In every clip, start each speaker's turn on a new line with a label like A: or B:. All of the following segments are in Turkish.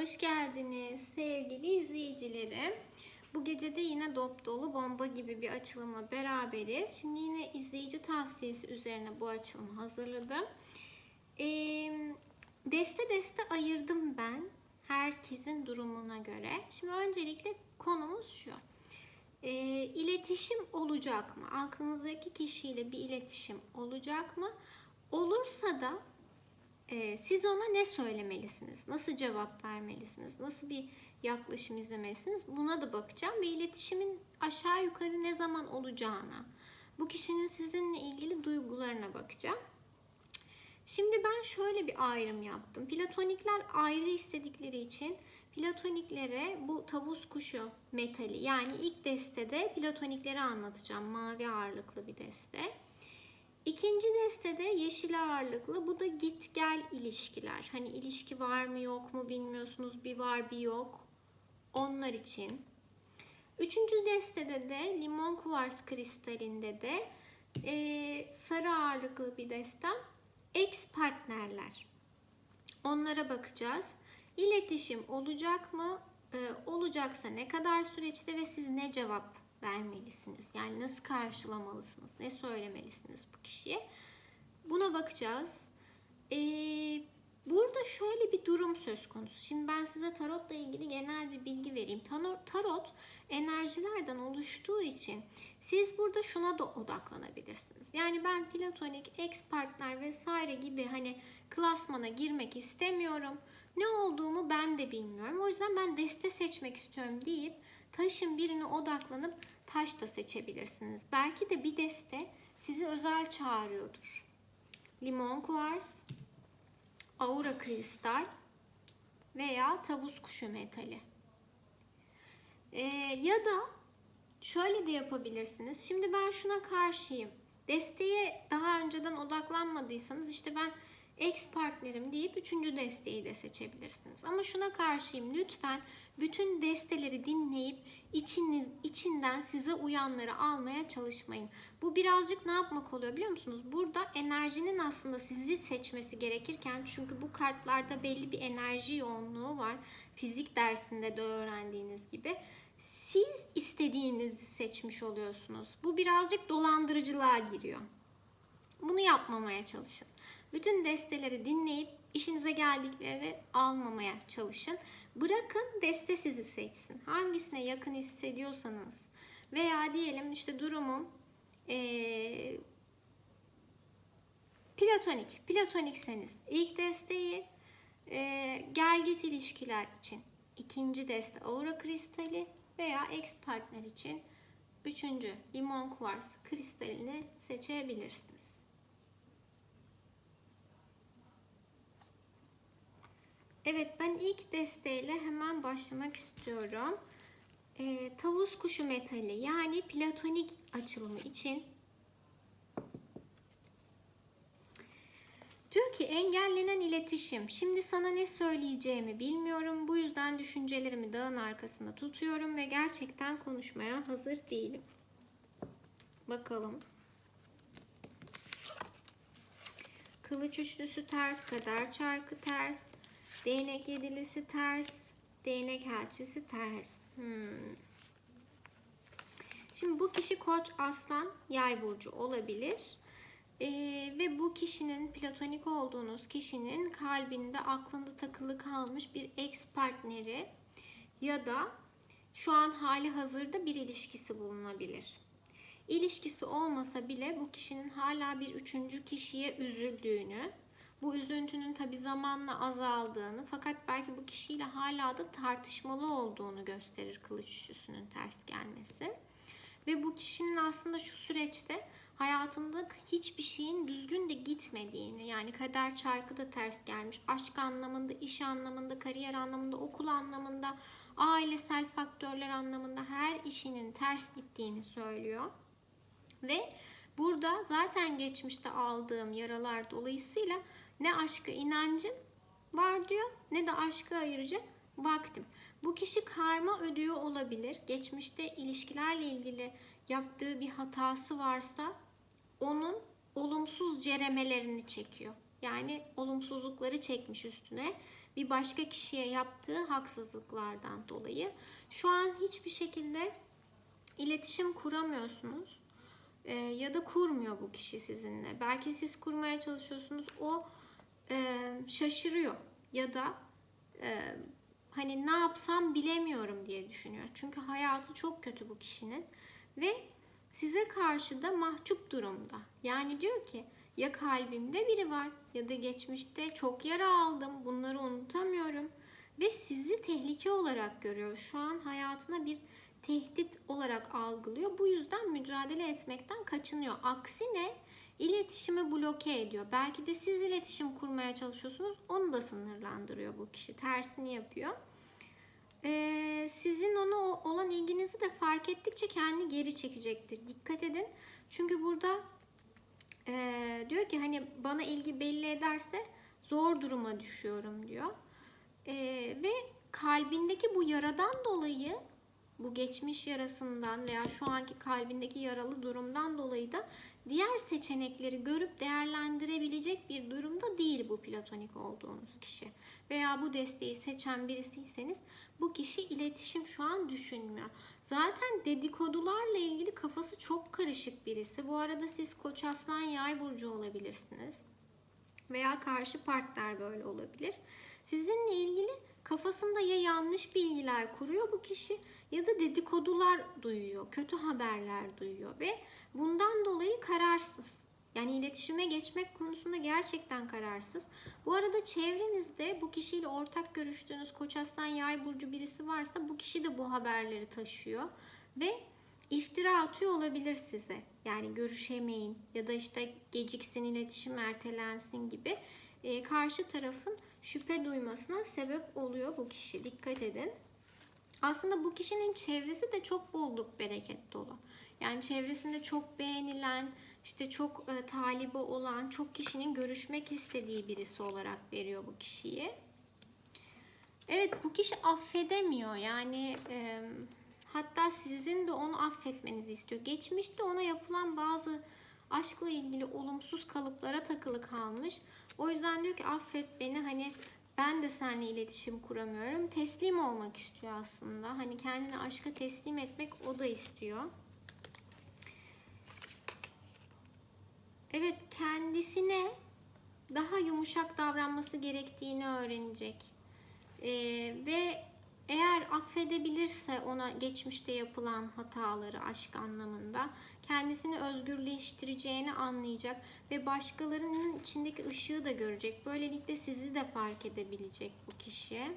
A: hoş geldiniz sevgili izleyicilerim. Bu gece de yine dop dolu bomba gibi bir açılımla beraberiz. Şimdi yine izleyici tavsiyesi üzerine bu açılımı hazırladım. Ee, deste deste ayırdım ben herkesin durumuna göre. Şimdi öncelikle konumuz şu. Ee, iletişim olacak mı? Aklınızdaki kişiyle bir iletişim olacak mı? Olursa da ee, siz ona ne söylemelisiniz? Nasıl cevap vermelisiniz? Nasıl bir yaklaşım izlemelisiniz? Buna da bakacağım ve iletişimin aşağı yukarı ne zaman olacağına, bu kişinin sizinle ilgili duygularına bakacağım. Şimdi ben şöyle bir ayrım yaptım. Platonikler ayrı istedikleri için platoniklere bu tavus kuşu metali yani ilk destede platonikleri anlatacağım. Mavi ağırlıklı bir deste. İkinci destede yeşil ağırlıklı. Bu da git gel ilişkiler. Hani ilişki var mı yok mu bilmiyorsunuz. Bir var bir yok. Onlar için. Üçüncü destede de limon kuvars kristalinde de e, sarı ağırlıklı bir destem. Ex partnerler. Onlara bakacağız. İletişim olacak mı? E, olacaksa ne kadar süreçte ve siz ne cevap vermelisiniz? Yani nasıl karşılamalısınız? Ne söylemelisiniz bu kişiye? Buna bakacağız. Ee, burada şöyle bir durum söz konusu. Şimdi ben size tarotla ilgili genel bir bilgi vereyim. Tarot enerjilerden oluştuğu için siz burada şuna da odaklanabilirsiniz. Yani ben platonik, ex partner vesaire gibi hani klasmana girmek istemiyorum. Ne olduğumu ben de bilmiyorum. O yüzden ben deste seçmek istiyorum deyip taşın birine odaklanıp taş da seçebilirsiniz. Belki de bir deste sizi özel çağırıyordur. Limon kuvars, aura kristal veya tavus kuşu metali. Ee, ya da şöyle de yapabilirsiniz. Şimdi ben şuna karşıyım. Desteğe daha önceden odaklanmadıysanız işte ben ex partnerim deyip üçüncü desteği de seçebilirsiniz. Ama şuna karşıyım lütfen bütün desteleri dinleyip içiniz, içinden size uyanları almaya çalışmayın. Bu birazcık ne yapmak oluyor biliyor musunuz? Burada enerjinin aslında sizi seçmesi gerekirken çünkü bu kartlarda belli bir enerji yoğunluğu var. Fizik dersinde de öğrendiğiniz gibi. Siz istediğinizi seçmiş oluyorsunuz. Bu birazcık dolandırıcılığa giriyor. Bunu yapmamaya çalışın. Bütün desteleri dinleyip işinize geldikleri almamaya çalışın. Bırakın deste sizi seçsin. Hangisine yakın hissediyorsanız veya diyelim işte durumum ee, platonik. Platonikseniz ilk desteği e, gel git ilişkiler için ikinci deste aura kristali veya ex partner için üçüncü limon kuvars kristalini seçebilirsiniz. Evet ben ilk desteğiyle hemen başlamak istiyorum. Ee, tavus kuşu metali yani platonik açılımı için diyor ki engellenen iletişim. Şimdi sana ne söyleyeceğimi bilmiyorum. Bu yüzden düşüncelerimi dağın arkasında tutuyorum ve gerçekten konuşmaya hazır değilim. Bakalım. Kılıç üçlüsü ters, kadar çarkı ters, Değnek yedilisi ters. Değnek elçisi ters. Hmm. Şimdi bu kişi koç aslan yay burcu olabilir. Ee, ve bu kişinin platonik olduğunuz kişinin kalbinde aklında takılı kalmış bir ex partneri ya da şu an hali hazırda bir ilişkisi bulunabilir. İlişkisi olmasa bile bu kişinin hala bir üçüncü kişiye üzüldüğünü, bu üzüntünün tabi zamanla azaldığını fakat belki bu kişiyle hala da tartışmalı olduğunu gösterir kılıç üçlüsünün ters gelmesi. Ve bu kişinin aslında şu süreçte hayatında hiçbir şeyin düzgün de gitmediğini yani kader çarkı da ters gelmiş. Aşk anlamında, iş anlamında, kariyer anlamında, okul anlamında, ailesel faktörler anlamında her işinin ters gittiğini söylüyor. Ve burada zaten geçmişte aldığım yaralar dolayısıyla ne aşka inancım var diyor ne de aşkı ayıracak vaktim. Bu kişi karma ödüyor olabilir. Geçmişte ilişkilerle ilgili yaptığı bir hatası varsa onun olumsuz ceremelerini çekiyor. Yani olumsuzlukları çekmiş üstüne bir başka kişiye yaptığı haksızlıklardan dolayı şu an hiçbir şekilde iletişim kuramıyorsunuz ya da kurmuyor bu kişi sizinle. Belki siz kurmaya çalışıyorsunuz, o e, şaşırıyor ya da e, hani ne yapsam bilemiyorum diye düşünüyor. Çünkü hayatı çok kötü bu kişinin ve size karşı da mahcup durumda. Yani diyor ki ya kalbimde biri var ya da geçmişte çok yara aldım. Bunları unutamıyorum ve sizi tehlike olarak görüyor. Şu an hayatına bir tehdit olarak algılıyor. Bu yüzden mücadele etmekten kaçınıyor. Aksine iletişimi bloke ediyor. Belki de siz iletişim kurmaya çalışıyorsunuz. Onu da sınırlandırıyor bu kişi. Tersini yapıyor. Ee, sizin ona olan ilginizi de fark ettikçe kendi geri çekecektir. Dikkat edin. Çünkü burada ee, diyor ki hani bana ilgi belli ederse zor duruma düşüyorum diyor. Ee, ve kalbindeki bu yaradan dolayı bu geçmiş yarasından veya şu anki kalbindeki yaralı durumdan dolayı da diğer seçenekleri görüp değerlendirebilecek bir durumda değil bu platonik olduğunuz kişi. Veya bu desteği seçen birisiyseniz bu kişi iletişim şu an düşünmüyor. Zaten dedikodularla ilgili kafası çok karışık birisi. Bu arada siz Koç Aslan Yay burcu olabilirsiniz. Veya karşı partner böyle olabilir. Sizinle ilgili kafasında ya yanlış bilgiler kuruyor bu kişi ya da dedikodular duyuyor, kötü haberler duyuyor ve bundan dolayı kararsız. Yani iletişime geçmek konusunda gerçekten kararsız. Bu arada çevrenizde bu kişiyle ortak görüştüğünüz Koç Aslan Yay burcu birisi varsa bu kişi de bu haberleri taşıyor ve iftira atıyor olabilir size. Yani görüşemeyin ya da işte geciksin, iletişim ertelensin gibi e, karşı tarafın şüphe duymasına sebep oluyor bu kişi. Dikkat edin. Aslında bu kişinin çevresi de çok bolluk bereket dolu. Yani çevresinde çok beğenilen, işte çok e, talibi olan, çok kişinin görüşmek istediği birisi olarak veriyor bu kişiyi. Evet bu kişi affedemiyor. Yani e, hatta sizin de onu affetmenizi istiyor. Geçmişte ona yapılan bazı aşkla ilgili olumsuz kalıplara takılı kalmış. O yüzden diyor ki affet beni hani ben de seninle iletişim kuramıyorum. Teslim olmak istiyor aslında. Hani kendini aşka teslim etmek o da istiyor. Evet kendisine daha yumuşak davranması gerektiğini öğrenecek. Ee, ve eğer affedebilirse ona geçmişte yapılan hataları aşk anlamında kendisini özgürleştireceğini anlayacak ve başkalarının içindeki ışığı da görecek. Böylelikle sizi de fark edebilecek bu kişi.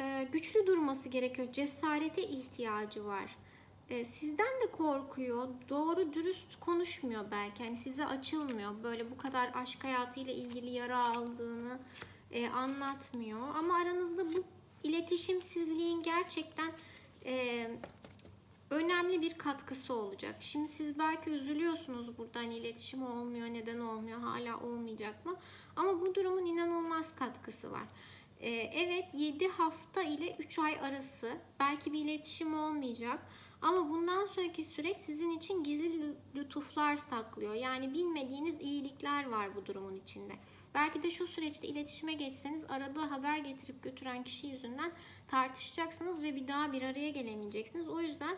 A: Ee, güçlü durması gerekiyor. Cesarete ihtiyacı var. Ee, sizden de korkuyor. Doğru dürüst konuşmuyor belki. Hani size açılmıyor. Böyle bu kadar aşk hayatıyla ilgili yara aldığını e, anlatmıyor. Ama aranızda bu iletişimsizliğin gerçekten e, önemli bir katkısı olacak. Şimdi siz belki üzülüyorsunuz buradan hani iletişim olmuyor, neden olmuyor, hala olmayacak mı? Ama bu durumun inanılmaz katkısı var. Ee, evet 7 hafta ile 3 ay arası belki bir iletişim olmayacak. Ama bundan sonraki süreç sizin için gizli lütuflar saklıyor. Yani bilmediğiniz iyilikler var bu durumun içinde. Belki de şu süreçte iletişime geçseniz aradığı haber getirip götüren kişi yüzünden tartışacaksınız ve bir daha bir araya gelemeyeceksiniz. O yüzden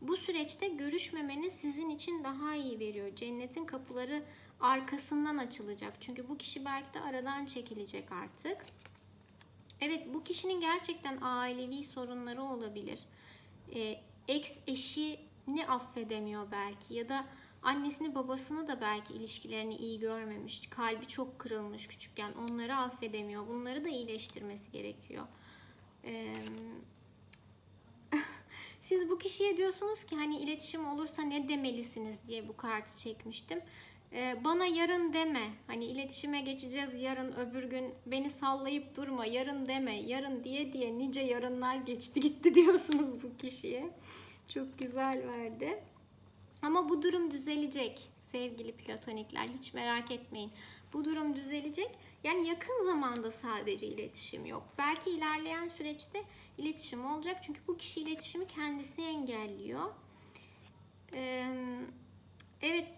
A: bu süreçte görüşmemeniz sizin için daha iyi veriyor. Cennetin kapıları arkasından açılacak. Çünkü bu kişi belki de aradan çekilecek artık. Evet bu kişinin gerçekten ailevi sorunları olabilir. Ee, ex eşini affedemiyor belki ya da annesini babasını da belki ilişkilerini iyi görmemiş. Kalbi çok kırılmış küçükken onları affedemiyor. Bunları da iyileştirmesi gerekiyor. Siz bu kişiye diyorsunuz ki hani iletişim olursa ne demelisiniz diye bu kartı çekmiştim. Bana yarın deme. Hani iletişime geçeceğiz yarın öbür gün beni sallayıp durma yarın deme. Yarın diye diye nice yarınlar geçti gitti diyorsunuz bu kişiye. Çok güzel verdi. Ama bu durum düzelecek sevgili platonikler. Hiç merak etmeyin. Bu durum düzelecek. Yani yakın zamanda sadece iletişim yok. Belki ilerleyen süreçte iletişim olacak. Çünkü bu kişi iletişimi kendisi engelliyor. Evet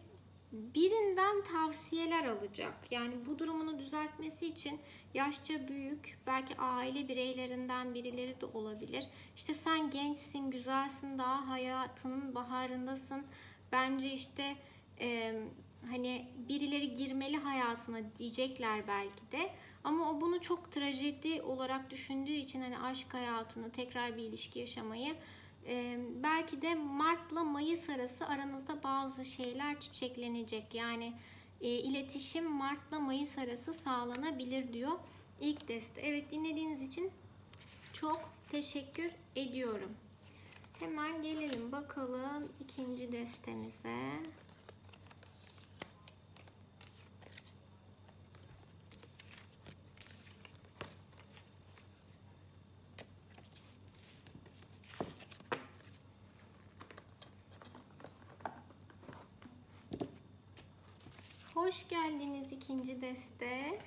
A: birinden tavsiyeler alacak. Yani bu durumunu düzeltmesi için yaşça büyük, belki aile bireylerinden birileri de olabilir. İşte sen gençsin, güzelsin, daha hayatının baharındasın. Bence işte e, hani birileri girmeli hayatına diyecekler belki de. Ama o bunu çok trajedi olarak düşündüğü için hani aşk hayatını, tekrar bir ilişki yaşamayı e, belki de Mart'la Mayıs arası aranızda bazı şeyler çiçeklenecek. Yani e, iletişim Mart'la Mayıs arası sağlanabilir diyor ilk deste. Evet dinlediğiniz için çok teşekkür ediyorum. Hemen gelelim bakalım ikinci destemize. Hoş geldiniz ikinci deste.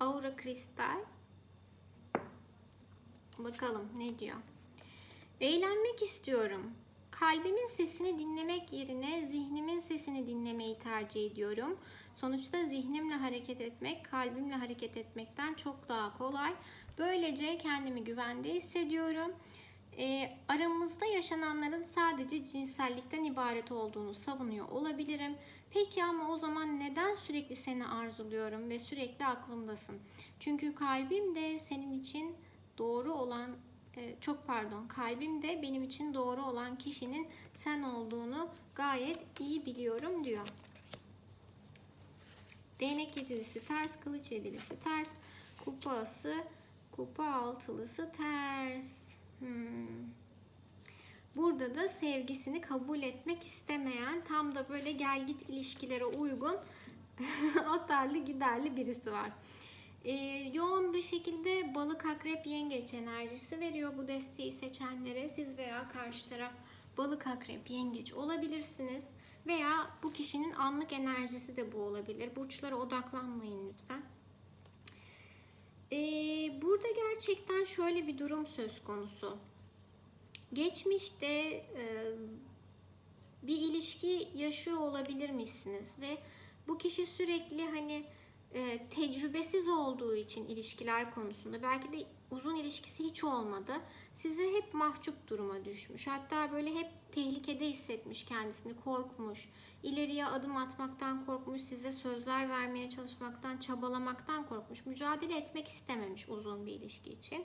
A: Aura Kristal. Bakalım ne diyor. Eğlenmek istiyorum. Kalbimin sesini dinlemek yerine zihnimin sesini dinlemeyi tercih ediyorum. Sonuçta zihnimle hareket etmek, kalbimle hareket etmekten çok daha kolay. Böylece kendimi güvende hissediyorum. E, aramızda yaşananların sadece cinsellikten ibaret olduğunu savunuyor olabilirim. Peki ama o zaman neden sürekli seni arzuluyorum ve sürekli aklımdasın? Çünkü kalbim de senin için doğru olan e, çok pardon kalbim de benim için doğru olan kişinin sen olduğunu gayet iyi biliyorum diyor. Değnek yedilisi ters, kılıç yedilisi ters, kupası, kupa altılısı ters. Hmm. Burada da sevgisini kabul etmek istemeyen, tam da böyle gel git ilişkilere uygun atarlı giderli birisi var. Ee, yoğun bir şekilde balık akrep yengeç enerjisi veriyor bu desteği seçenlere. Siz veya karşı taraf balık akrep yengeç olabilirsiniz. Veya bu kişinin anlık enerjisi de bu olabilir. Burçlara odaklanmayın lütfen. Ee, burada gerçekten şöyle bir durum söz konusu. Geçmişte e, bir ilişki yaşıyor olabilirmişsiniz ve bu kişi sürekli hani e, tecrübesiz olduğu için ilişkiler konusunda belki de uzun ilişkisi hiç olmadı. Size hep mahcup duruma düşmüş. Hatta böyle hep tehlikede hissetmiş kendisini, korkmuş. ileriye adım atmaktan korkmuş, size sözler vermeye çalışmaktan, çabalamaktan korkmuş. Mücadele etmek istememiş uzun bir ilişki için.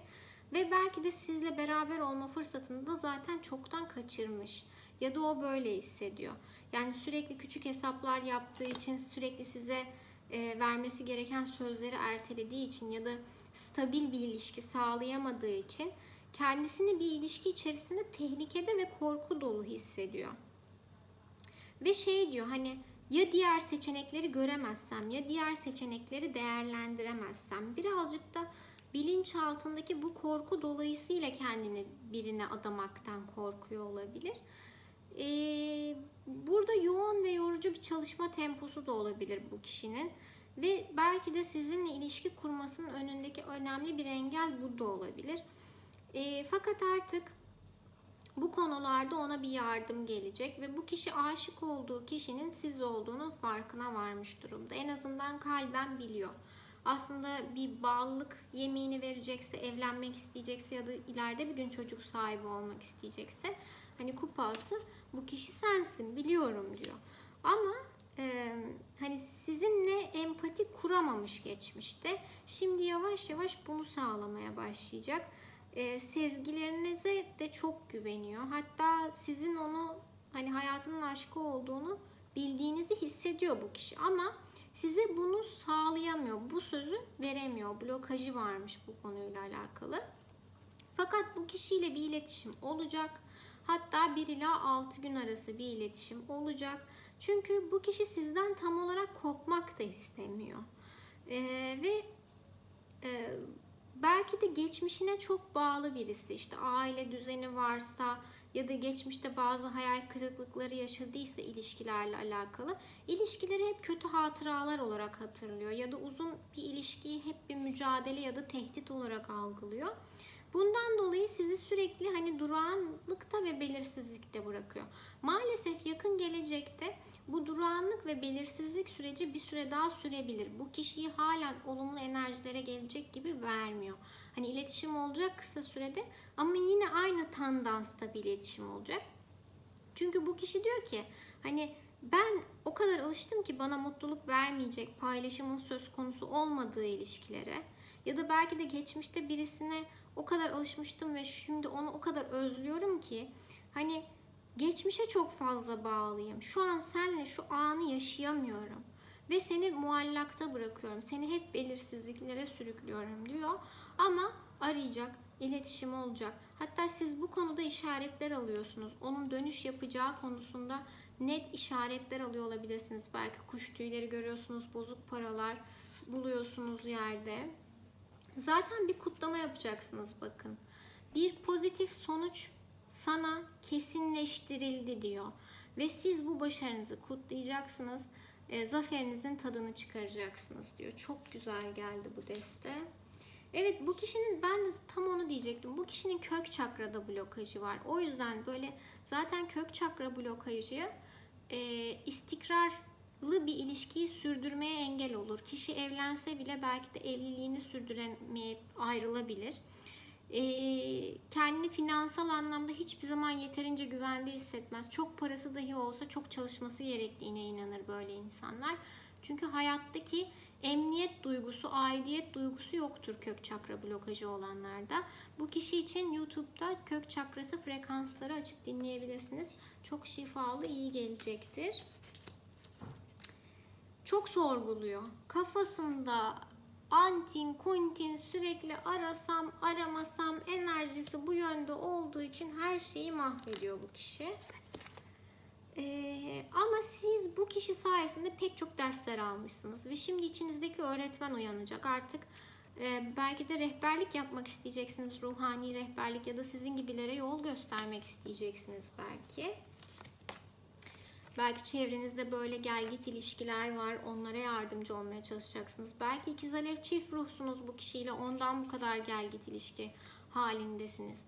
A: Ve belki de sizle beraber olma fırsatını da zaten çoktan kaçırmış. Ya da o böyle hissediyor. Yani sürekli küçük hesaplar yaptığı için sürekli size e, vermesi gereken sözleri ertelediği için ya da stabil bir ilişki sağlayamadığı için kendisini bir ilişki içerisinde tehlikede ve korku dolu hissediyor. Ve şey diyor hani ya diğer seçenekleri göremezsem ya diğer seçenekleri değerlendiremezsem birazcık da bilinç altındaki bu korku dolayısıyla kendini birine adamaktan korkuyor olabilir. Ee, burada yoğun ve yorucu bir çalışma temposu da olabilir bu kişinin. Ve belki de sizinle ilişki kurmasının önündeki önemli bir engel bu da olabilir. E, fakat artık bu konularda ona bir yardım gelecek ve bu kişi aşık olduğu kişinin siz olduğunun farkına varmış durumda. En azından kalben biliyor. Aslında bir bağlılık yemini verecekse, evlenmek isteyecekse ya da ileride bir gün çocuk sahibi olmak isteyecekse hani kupası bu kişi sensin biliyorum diyor. Ama e, hani sizinle empati kuramamış geçmişte. Şimdi yavaş yavaş bunu sağlamaya başlayacak. E, sezgilerinize de çok güveniyor. Hatta sizin onu hani hayatının aşkı olduğunu bildiğinizi hissediyor bu kişi ama size bunu sağlayamıyor. Bu sözü veremiyor. Blokajı varmış bu konuyla alakalı. Fakat bu kişiyle bir iletişim olacak. Hatta 1 ila 6 gün arası bir iletişim olacak. Çünkü bu kişi sizden tam olarak kopmak da istemiyor. Ee, ve e, belki de geçmişine çok bağlı birisi. İşte aile düzeni varsa ya da geçmişte bazı hayal kırıklıkları yaşadıysa ilişkilerle alakalı ilişkileri hep kötü hatıralar olarak hatırlıyor ya da uzun bir ilişkiyi hep bir mücadele ya da tehdit olarak algılıyor. Bundan dolayı sizi sürekli hani durağanlıkta ve belirsizlikte bırakıyor. Maalesef yakın gelecekte bu durağanlık ve belirsizlik süreci bir süre daha sürebilir. Bu kişiyi halen olumlu enerjilere gelecek gibi vermiyor. Hani iletişim olacak kısa sürede ama yine aynı tandansta bir iletişim olacak. Çünkü bu kişi diyor ki hani ben o kadar alıştım ki bana mutluluk vermeyecek paylaşımın söz konusu olmadığı ilişkilere ya da belki de geçmişte birisine o kadar alışmıştım ve şimdi onu o kadar özlüyorum ki hani geçmişe çok fazla bağlıyım. Şu an senle şu anı yaşayamıyorum ve seni muallakta bırakıyorum. Seni hep belirsizliklere sürüklüyorum diyor. Ama arayacak, iletişim olacak. Hatta siz bu konuda işaretler alıyorsunuz. Onun dönüş yapacağı konusunda net işaretler alıyor olabilirsiniz. Belki kuş tüyleri görüyorsunuz, bozuk paralar buluyorsunuz yerde. Zaten bir kutlama yapacaksınız bakın. Bir pozitif sonuç sana kesinleştirildi diyor. Ve siz bu başarınızı kutlayacaksınız. E, zaferinizin tadını çıkaracaksınız diyor. Çok güzel geldi bu deste. Evet bu kişinin ben de tam onu diyecektim. Bu kişinin kök çakrada blokajı var. O yüzden böyle zaten kök çakra blokajı e, istikrarlı bir ilişkiyi sürdürmeye engel olur. Kişi evlense bile belki de evliliğini sürdüremeyip ayrılabilir. Kendini finansal anlamda hiçbir zaman yeterince güvende hissetmez. Çok parası dahi olsa çok çalışması gerektiğine inanır böyle insanlar. Çünkü hayattaki emniyet duygusu, aidiyet duygusu yoktur kök çakra blokajı olanlarda. Bu kişi için YouTube'da kök çakrası frekansları açıp dinleyebilirsiniz. Çok şifalı, iyi gelecektir. Çok sorguluyor. Kafasında antin kuntin sürekli arasam aramasam enerjisi bu yönde olduğu için her şeyi mahvediyor bu kişi. Ee, ama siz bu kişi sayesinde pek çok dersler almışsınız ve şimdi içinizdeki öğretmen uyanacak. Artık e, belki de rehberlik yapmak isteyeceksiniz, ruhani rehberlik ya da sizin gibilere yol göstermek isteyeceksiniz belki. Belki çevrenizde böyle gel git ilişkiler var. Onlara yardımcı olmaya çalışacaksınız. Belki ikiz alev çift ruhsunuz bu kişiyle. Ondan bu kadar gel git ilişki halindesiniz.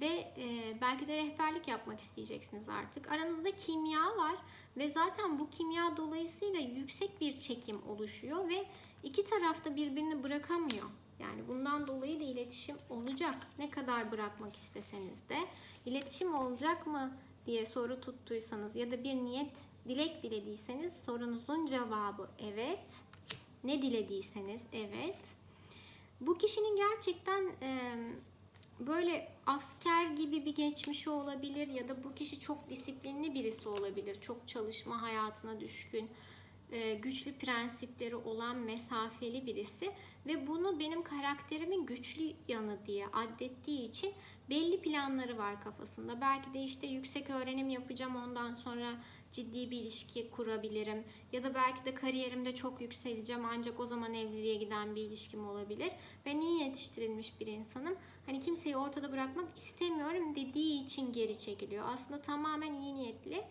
A: Ve e, belki de rehberlik yapmak isteyeceksiniz artık. Aranızda kimya var ve zaten bu kimya dolayısıyla yüksek bir çekim oluşuyor ve iki tarafta birbirini bırakamıyor. Yani bundan dolayı da iletişim olacak. Ne kadar bırakmak isteseniz de iletişim olacak mı diye soru tuttuysanız ya da bir niyet, dilek dilediyseniz sorunuzun cevabı evet. Ne dilediyseniz evet. Bu kişinin gerçekten e, böyle asker gibi bir geçmişi olabilir ya da bu kişi çok disiplinli birisi olabilir. Çok çalışma hayatına düşkün, güçlü prensipleri olan mesafeli birisi ve bunu benim karakterimin güçlü yanı diye addettiği için belli planları var kafasında. Belki de işte yüksek öğrenim yapacağım ondan sonra ciddi bir ilişki kurabilirim ya da belki de kariyerimde çok yükseleceğim ancak o zaman evliliğe giden bir ilişkim olabilir. Ben iyi yetiştirilmiş bir insanım. Hani kimseyi ortada bırakmak istemiyorum dediği için geri çekiliyor. Aslında tamamen iyi niyetli.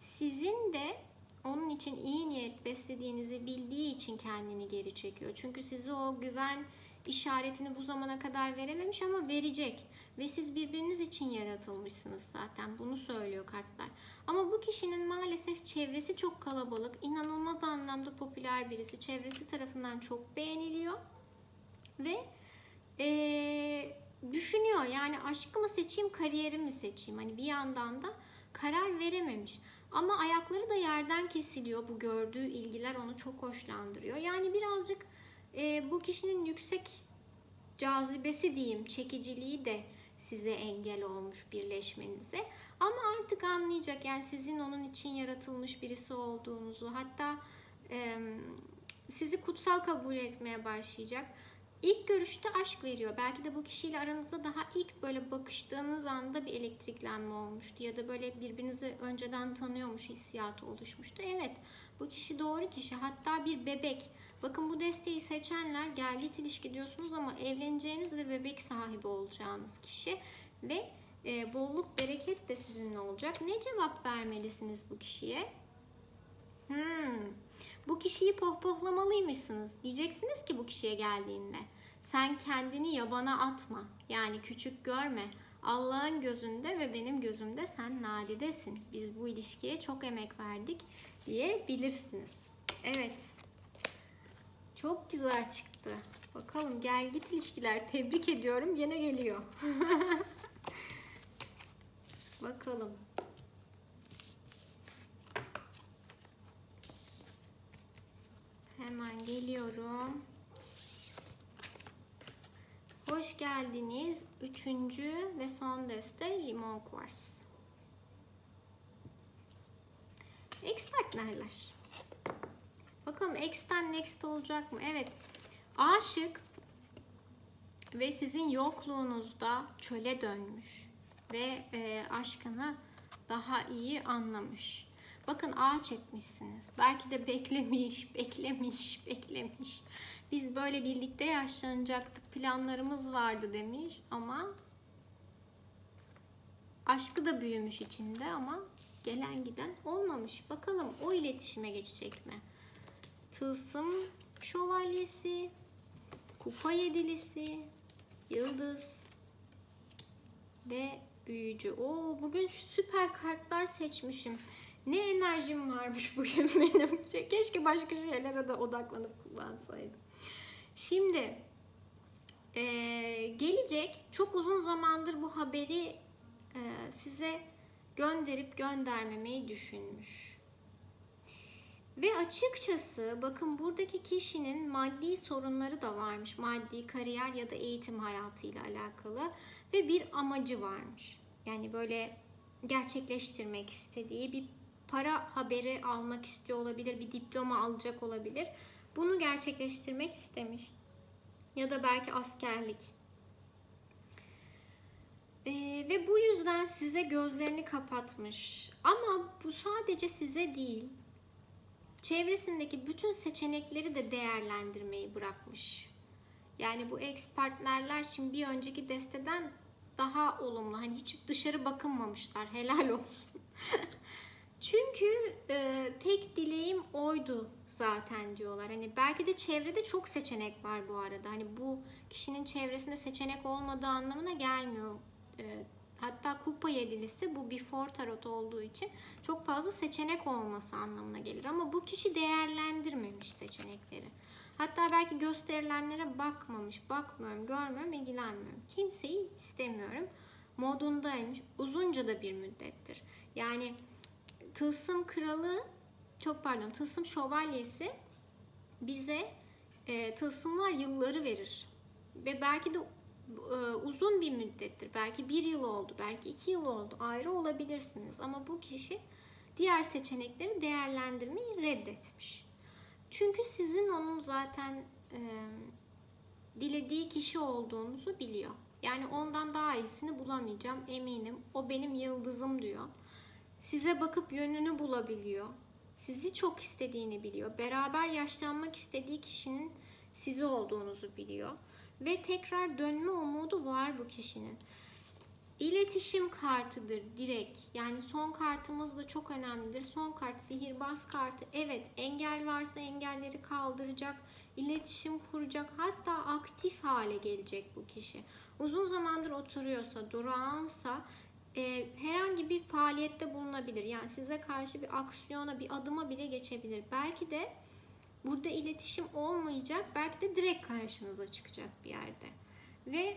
A: Sizin de onun için iyi niyet beslediğinizi bildiği için kendini geri çekiyor. Çünkü size o güven işaretini bu zamana kadar verememiş ama verecek. Ve siz birbiriniz için yaratılmışsınız zaten. Bunu söylüyor kartlar. Ama bu kişinin maalesef çevresi çok kalabalık. inanılmaz anlamda popüler birisi. Çevresi tarafından çok beğeniliyor. Ve ee, düşünüyor yani aşkı mı seçeyim, kariyeri mi seçeyim? Hani bir yandan da karar verememiş. Ama ayakları da yerden kesiliyor. Bu gördüğü ilgiler onu çok hoşlandırıyor. Yani birazcık e, bu kişinin yüksek cazibesi diyeyim, çekiciliği de size engel olmuş birleşmenize. Ama artık anlayacak yani sizin onun için yaratılmış birisi olduğunuzu. Hatta e, sizi kutsal kabul etmeye başlayacak. İlk görüşte aşk veriyor. Belki de bu kişiyle aranızda daha ilk böyle bakıştığınız anda bir elektriklenme olmuştu. Ya da böyle birbirinizi önceden tanıyormuş hissiyatı oluşmuştu. Evet bu kişi doğru kişi. Hatta bir bebek. Bakın bu desteği seçenler gelgit ilişki diyorsunuz ama evleneceğiniz ve bebek sahibi olacağınız kişi. Ve e, bolluk bereket de sizinle olacak. Ne cevap vermelisiniz bu kişiye? Hmm. Bu kişiyi pohpohlamalıymışsınız. Diyeceksiniz ki bu kişiye geldiğinde. Sen kendini yabana atma. Yani küçük görme. Allah'ın gözünde ve benim gözümde sen nadidesin. Biz bu ilişkiye çok emek verdik diyebilirsiniz. Evet. Çok güzel çıktı. Bakalım gel git ilişkiler. Tebrik ediyorum. Yine geliyor. Bakalım. Hemen geliyorum. Hoş geldiniz. Üçüncü ve son deste limon kuvars. Ex partnerler. Bakalım X'ten next olacak mı? Evet. Aşık ve sizin yokluğunuzda çöle dönmüş ve e, aşkını daha iyi anlamış. Bakın ağaç etmişsiniz. Belki de beklemiş, beklemiş, beklemiş. Biz böyle birlikte yaşlanacaktık, planlarımız vardı demiş ama aşkı da büyümüş içinde ama gelen giden olmamış. Bakalım o iletişime geçecek mi? Tılsım şövalyesi, kupa yedilisi, yıldız ve büyücü. Oo bugün süper kartlar seçmişim. Ne enerjim varmış bugün benim. Keşke başka şeylere de odaklanıp kullansaydım. Şimdi eee, gelecek çok uzun zamandır bu haberi eee, size gönderip göndermemeyi düşünmüş. Ve açıkçası bakın buradaki kişinin maddi sorunları da varmış. Maddi kariyer ya da eğitim hayatıyla alakalı ve bir amacı varmış. Yani böyle gerçekleştirmek istediği bir para haberi almak istiyor olabilir, bir diploma alacak olabilir. Bunu gerçekleştirmek istemiş. Ya da belki askerlik. Ee, ve bu yüzden size gözlerini kapatmış. Ama bu sadece size değil. Çevresindeki bütün seçenekleri de değerlendirmeyi bırakmış. Yani bu ex partnerler şimdi bir önceki desteden daha olumlu. Hani hiç dışarı bakınmamışlar. Helal olsun. Çünkü e, tek dileğim oydu zaten diyorlar. Hani belki de çevrede çok seçenek var bu arada. Hani bu kişinin çevresinde seçenek olmadığı anlamına gelmiyor. Kupa yedilisi bu before tarot olduğu için çok fazla seçenek olması anlamına gelir. Ama bu kişi değerlendirmemiş seçenekleri. Hatta belki gösterilenlere bakmamış, bakmıyorum, görmüyorum, ilgilenmiyorum. Kimseyi istemiyorum modundaymış. Uzunca da bir müddettir. Yani Tılsım Kralı, çok pardon, Tılsım Şövalyesi bize e, tılsımlar yılları verir. Ve belki de uzun bir müddettir. Belki bir yıl oldu, belki iki yıl oldu. Ayrı olabilirsiniz. Ama bu kişi diğer seçenekleri değerlendirmeyi reddetmiş. Çünkü sizin onun zaten e, dilediği kişi olduğunuzu biliyor. Yani ondan daha iyisini bulamayacağım eminim. O benim yıldızım diyor. Size bakıp yönünü bulabiliyor. Sizi çok istediğini biliyor. Beraber yaşlanmak istediği kişinin sizi olduğunuzu biliyor. Ve tekrar dönme umudu var bu kişinin. İletişim kartıdır direkt. Yani son kartımız da çok önemlidir. Son kart sihirbaz kartı. Evet engel varsa engelleri kaldıracak. iletişim kuracak. Hatta aktif hale gelecek bu kişi. Uzun zamandır oturuyorsa, durağansa e, herhangi bir faaliyette bulunabilir. Yani size karşı bir aksiyona, bir adıma bile geçebilir. Belki de burada iletişim olmayacak. Belki de direkt karşınıza çıkacak bir yerde. Ve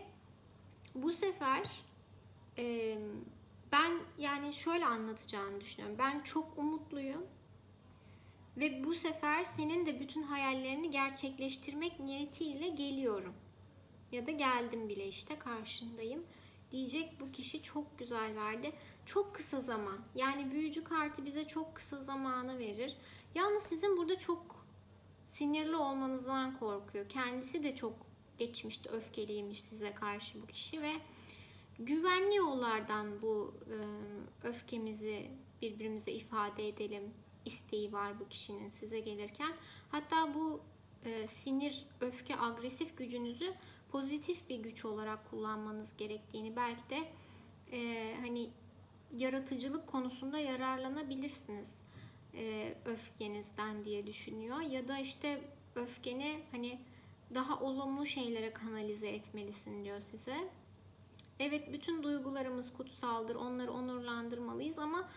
A: bu sefer e, ben yani şöyle anlatacağını düşünüyorum. Ben çok umutluyum. Ve bu sefer senin de bütün hayallerini gerçekleştirmek niyetiyle geliyorum. Ya da geldim bile işte karşındayım diyecek bu kişi çok güzel verdi. Çok kısa zaman. Yani büyücü kartı bize çok kısa zamanı verir. Yalnız sizin burada çok sinirli olmanızdan korkuyor. Kendisi de çok geçmişte öfkeliymiş size karşı bu kişi ve güvenli yollardan bu e, öfkemizi birbirimize ifade edelim isteği var bu kişinin size gelirken. Hatta bu e, sinir, öfke, agresif gücünüzü pozitif bir güç olarak kullanmanız gerektiğini belki de e, hani yaratıcılık konusunda yararlanabilirsiniz e, öfkenizden diye düşünüyor ya da işte öfkeni hani daha olumlu şeylere kanalize etmelisin diyor size. Evet bütün duygularımız kutsaldır. Onları onurlandırmalıyız ama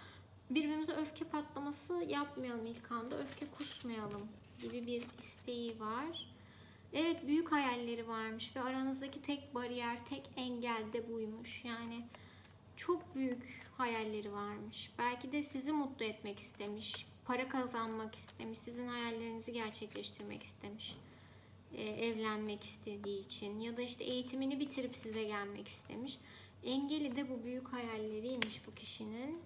A: birbirimize öfke patlaması yapmayalım ilk anda. Öfke kusmayalım gibi bir isteği var. Evet büyük hayalleri varmış ve aranızdaki tek bariyer, tek engel de buymuş. Yani çok büyük hayalleri varmış. Belki de sizi mutlu etmek istemiş, para kazanmak istemiş, sizin hayallerinizi gerçekleştirmek istemiş. Ee, evlenmek istediği için ya da işte eğitimini bitirip size gelmek istemiş. Engeli de bu büyük hayalleriymiş bu kişinin.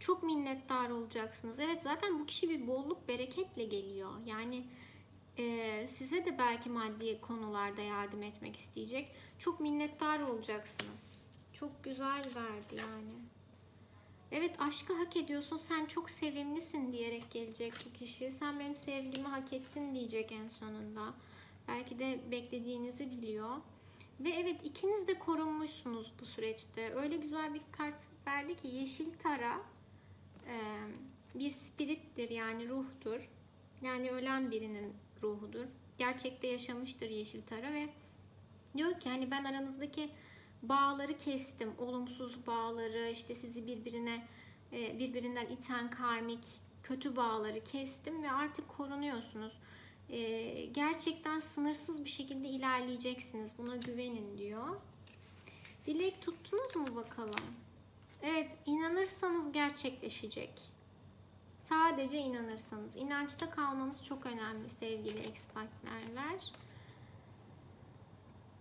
A: Çok minnettar olacaksınız. Evet zaten bu kişi bir bolluk bereketle geliyor. Yani e, size de belki maddi konularda yardım etmek isteyecek. Çok minnettar olacaksınız. Çok güzel verdi yani. Evet aşkı hak ediyorsun. Sen çok sevimlisin diyerek gelecek bu kişi. Sen benim sevgimi hak ettin diyecek en sonunda. Belki de beklediğinizi biliyor. Ve evet ikiniz de korunmuşsunuz bu süreçte. Öyle güzel bir kart verdi ki yeşil tara e, bir spirittir yani ruhtur. Yani ölen birinin ruhudur. Gerçekte yaşamıştır yeşil tara ve diyor ki hani ben aranızdaki bağları kestim. Olumsuz bağları, işte sizi birbirine e, birbirinden iten karmik kötü bağları kestim ve artık korunuyorsunuz. E, Gerçekten sınırsız bir şekilde ilerleyeceksiniz. Buna güvenin diyor. Dilek tuttunuz mu bakalım? Evet, inanırsanız gerçekleşecek. Sadece inanırsanız. İnançta kalmanız çok önemli sevgili ekspertlerler.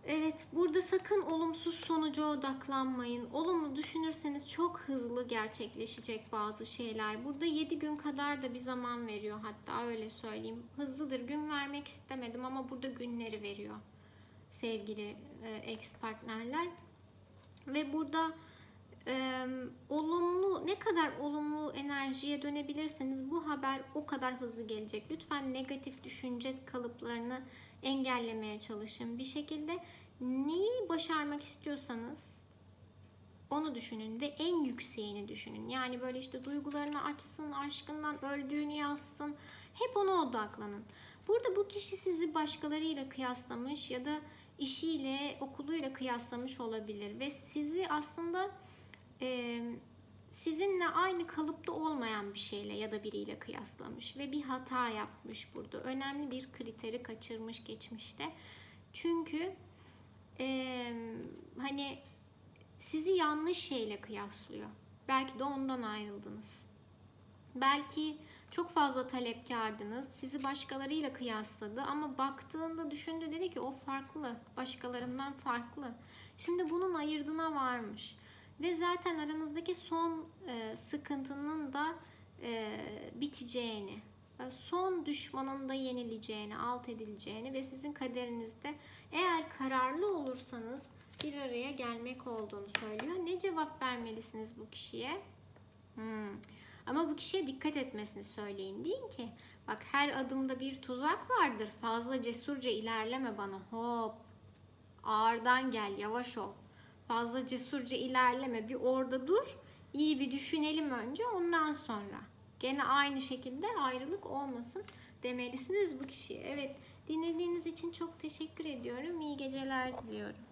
A: Evet, burada sakın olumsuz sonuca odaklanmayın. Olumlu düşünürseniz çok hızlı gerçekleşecek bazı şeyler. Burada 7 gün kadar da bir zaman veriyor hatta öyle söyleyeyim. Hızlıdır. Gün vermek istemedim ama burada günleri veriyor sevgili e, ekspertlerler. Ve burada e, olumlu ne kadar olumlu enerjiye dönebilirseniz bu haber o kadar hızlı gelecek. Lütfen negatif düşünce kalıplarını engellemeye çalışın. Bir şekilde neyi başarmak istiyorsanız onu düşünün ve en yükseğini düşünün. Yani böyle işte duygularını açsın, aşkından öldüğünü yazsın. Hep ona odaklanın. Burada bu kişi sizi başkalarıyla kıyaslamış ya da işiyle, okuluyla kıyaslamış olabilir ve sizi aslında e, sizinle aynı kalıpta olmayan bir şeyle ya da biriyle kıyaslamış ve bir hata yapmış burada. Önemli bir kriteri kaçırmış geçmişte. Çünkü e, hani sizi yanlış şeyle kıyaslıyor. Belki de ondan ayrıldınız. Belki çok fazla talepkardınız. Sizi başkalarıyla kıyasladı ama baktığında düşündü dedi ki o farklı. Başkalarından farklı. Şimdi bunun ayırdına varmış. Ve zaten aranızdaki son e, sıkıntının da e, biteceğini, e, son düşmanın da yenileceğini, alt edileceğini ve sizin kaderinizde eğer kararlı olursanız bir araya gelmek olduğunu söylüyor. Ne cevap vermelisiniz bu kişiye? Hmm. Ama bu kişiye dikkat etmesini söyleyin. Deyin ki bak her adımda bir tuzak vardır. Fazla cesurca ilerleme bana. Hop. Ağırdan gel, yavaş ol. Fazla cesurca ilerleme. Bir orada dur. İyi bir düşünelim önce ondan sonra. Gene aynı şekilde ayrılık olmasın demelisiniz bu kişiye. Evet dinlediğiniz için çok teşekkür ediyorum. İyi geceler diliyorum.